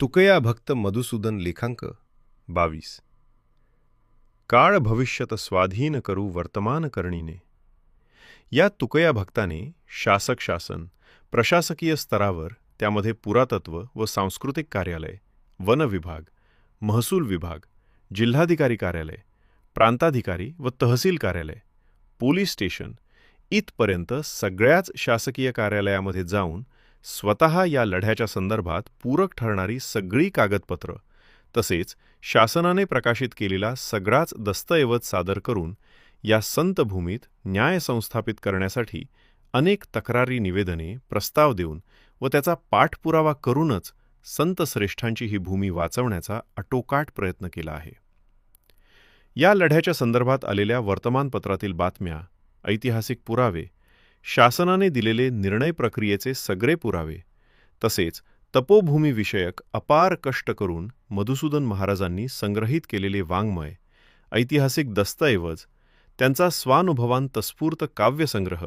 तुकया भक्त मधुसूदन लेखांक बावीस. काळ भविष्यत स्वाधीन करू वर्तमान करणीने. या तुकया भक्ताने शासक शासन प्रशासकीय स्तरावर त्यामध्ये पुरातत्व व सांस्कृतिक कार्यालय वन विभाग महसूल विभाग जिल्हाधिकारी कार्यालय प्रांताधिकारी व तहसील कार्यालय पोलीस स्टेशन इथपर्यंत सगळ्याच शासकीय कार्यालयामध्ये जाऊन स्वतः या लढ्याच्या संदर्भात पूरक ठरणारी सगळी कागदपत्र तसेच शासनाने प्रकाशित केलेला सगळाच दस्तऐवज सादर करून या संत भूमीत न्याय संस्थापित करण्यासाठी अनेक तक्रारी निवेदने प्रस्ताव देऊन व त्याचा पाठपुरावा करूनच संत श्रेष्ठांची ही भूमी वाचवण्याचा आटोकाट प्रयत्न केला आहे. या लढ्याच्या संदर्भात आलेल्या वर्तमानपत्रातील बातम्या ऐतिहासिक पुरावे शासनाने दिलेले निर्णय प्रक्रियेचे सगळे पुरावे तसेच तपोभूमीविषयक अपार कष्ट करून मधुसूदन महाराजांनी संग्रहित केलेले वाङ्मय ऐतिहासिक दस्तऐवज त्यांचा स्वानुभवांतस्फूर्त काव्यसंग्रह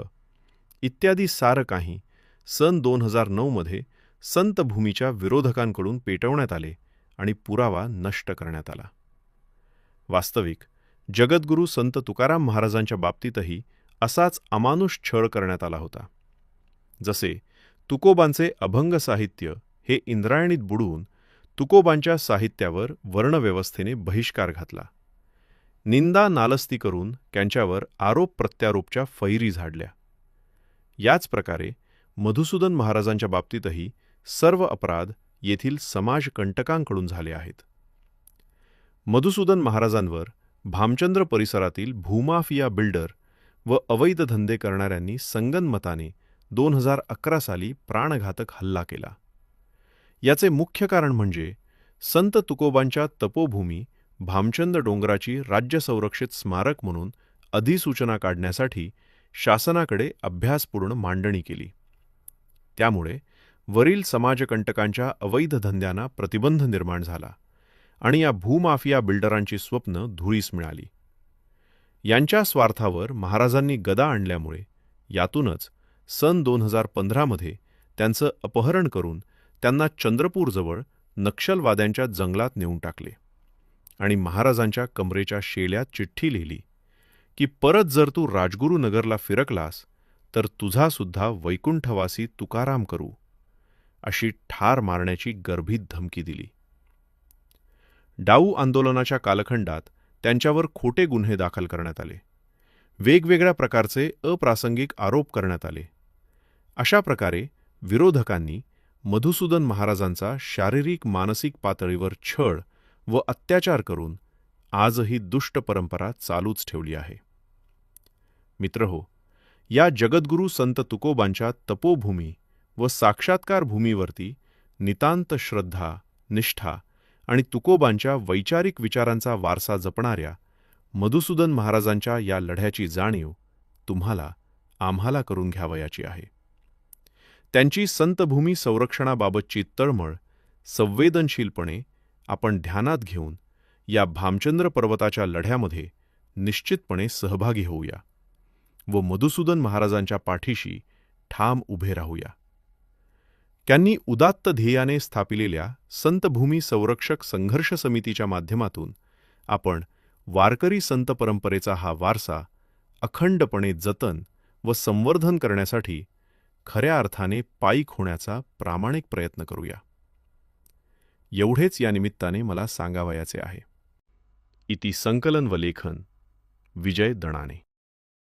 इत्यादी सारं काही सन दोन हजार नऊमध्ये संत भूमीच्या विरोधकांकडून पेटवण्यात आले आणि पुरावा नष्ट करण्यात आला. वास्तविक जगद्गुरू संत तुकाराम महाराजांच्या बाबतीतही असाच अमानुष छळ करण्यात आला होता. जसे तुकोबांचे अभंग साहित्य हे इंद्रायणीत बुडवून तुकोबांच्या साहित्यावर वर्णव्यवस्थेने बहिष्कार घातला. निंदा नालस्ती करून त्यांच्यावर आरोप प्रत्यारोपच्या फैरी झाडल्या. याच प्रकारे मधुसूदन महाराजांच्या बाबतीतही सर्व अपराध येथील समाजकंटकांकडून झाले आहेत. मधुसूदन महाराजांवर भामचंद्र परिसरातील भूमाफिया बिल्डर व अवैध धंदे करणाऱ्यांनी संगनमताने दोन हजार अकरा साली प्राणघातक हल्ला केला. याचे मुख्य कारण म्हणजे संत तुकोबांच्या तपोभूमी भामचंद डोंगराची राज्य संरक्षित स्मारक म्हणून अधिसूचना काढण्यासाठी शासनाकडे अभ्यासपूर्ण मांडणी केली. त्यामुळे वरील समाजकंटकांच्या अवैध धंद्यांना प्रतिबंध निर्माण झाला आणि या भूमाफिया बिल्डरांची स्वप्न धुळीस मिळाली. यांच्या स्वार्थावर महाराजांनी गदा आणल्यामुळे यातूनच सन दोन हजार पंधरामध्ये त्यांचं अपहरण करून त्यांना चंद्रपूरजवळ नक्षलवाद्यांच्या जंगलात नेऊन टाकले. आणि महाराजांच्या कमरेच्या शेल्यात चिठ्ठी लिहिली की परत जर तू राजगुरुनगरला फिरकलास तर तुझासुद्धा वैकुंठवासी तुकाराम करू. अशी ठार मारण्याची गर्भीत धमकी दिली. डाऊ आंदोलनाच्या कालखंडात त्यांच्यावर खोटे गुन्हे दाखल करण्यात आले. वेगवेगळ्या प्रकारचे अप्रासंगिक आरोप करण्यात आले. अशा प्रकारे विरोधकांनी मधुसूदन महाराजांचा शारीरिक मानसिक पातळीवर छळ व अत्याचार करून आजही दुष्ट परंपरा चालूच ठेवली आहे. मित्रहो या जगद्गुरू संत तुकोबांच्या तपोभूमी व साक्षात्कार भूमीवरती नितांत श्रद्धा निष्ठा आणि तुकोबांच्या वैचारिक विचारांचा वारसा जपणाऱ्या मधुसूदन महाराजांच्या या लढ्याची जाणीव तुम्हाला आम्हाला करून घ्यावयाची आहे. त्यांची संतभूमी संरक्षणाबाबतची तळमळ संवेदनशीलपणे आपण ध्यानात घेऊन या भामचंद्र पर्वताच्या लढ्यामध्ये निश्चितपणे सहभागी होऊया व मधुसूदन महाराजांच्या पाठीशी ठाम उभे राहूया. त्यांनी उदात्त ध्येयाने स्थापिलेल्या संतभूमी संरक्षक संघर्ष समितीच्या माध्यमातून आपण वारकरी संत परंपरेचा हा वारसा अखंडपणे जतन व संवर्धन करण्यासाठी खऱ्या अर्थाने पायीक होण्याचा प्रामाणिक प्रयत्न करूया. एवढेच या निमित्ताने मला सांगावयाचे आहे. इति संकलन व लेखन विजय दणाने